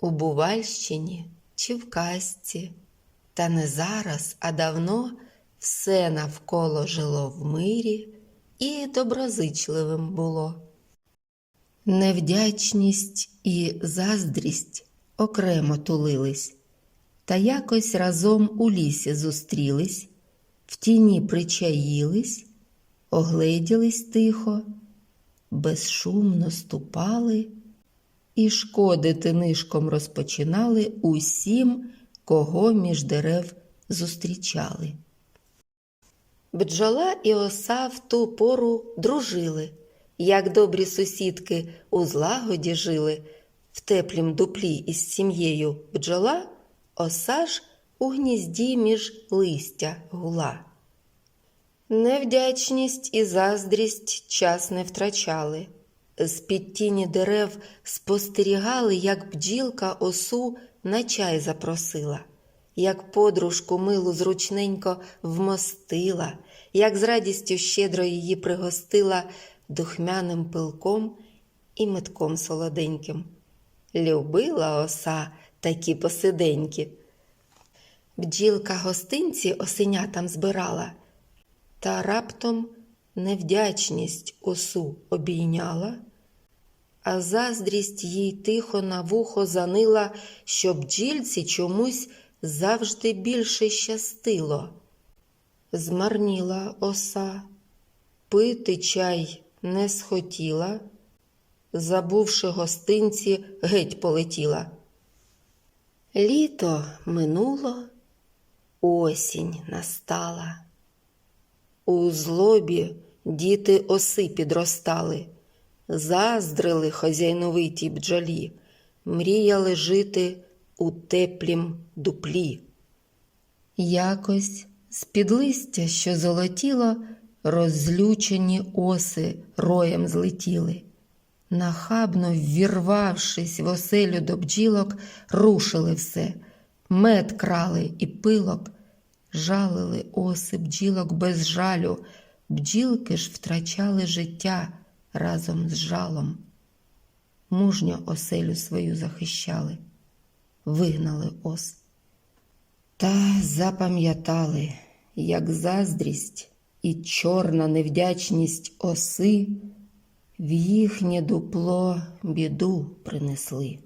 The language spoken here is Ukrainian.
У Бувальщині чи в казці, та не зараз, а давно все навколо жило в мирі і доброзичливим було. Невдячність і заздрість окремо тулились, та якось разом у лісі зустрілись, в тіні причаїлись, огледілись тихо, безшумно ступали і шкодити нишком розпочинали усім, кого між дерев зустрічали. Бджола і оса в ту пору дружили, як добрі сусідки у злагоді жили, в теплім дуплі із сім'єю бджола, оса ж у гнізді між листя гула. Невдячність і заздрість час не втрачали. З під тіні дерев спостерігали, як бджілка осу на чай запросила, як подружку милу зручненько вмостила, як з радістю щедро її пригостила духмяним пилком і метком солоденьким. Любила оса такі посиденьки. Бджілка гостинці осенятам збирала, та раптом невдячність осу обійняла, а заздрість їй тихо на вухо занила, що бджільці чомусь завжди більше щастило. Змарніла оса, пити чай не схотіла, забувши гостинці, геть полетіла. Літо минуло, осінь настала. У злобі діти оси підростали, заздрили хазяйновитій бджолі, мріяли жити у теплім дуплі. Якось з-під листя, що золотіло, розлючені оси роєм злетіли. Нахабно ввірвавшись в оселю до бджілок, рушили все, мед крали і пилок, жалили оси бджілок без жалю, бджілки ж втрачали життя разом з жалом. Мужньо оселю свою захищали, вигнали ос. Та запам'ятали, як заздрість і чорна невдячність оси в їхнє дупло біду принесли.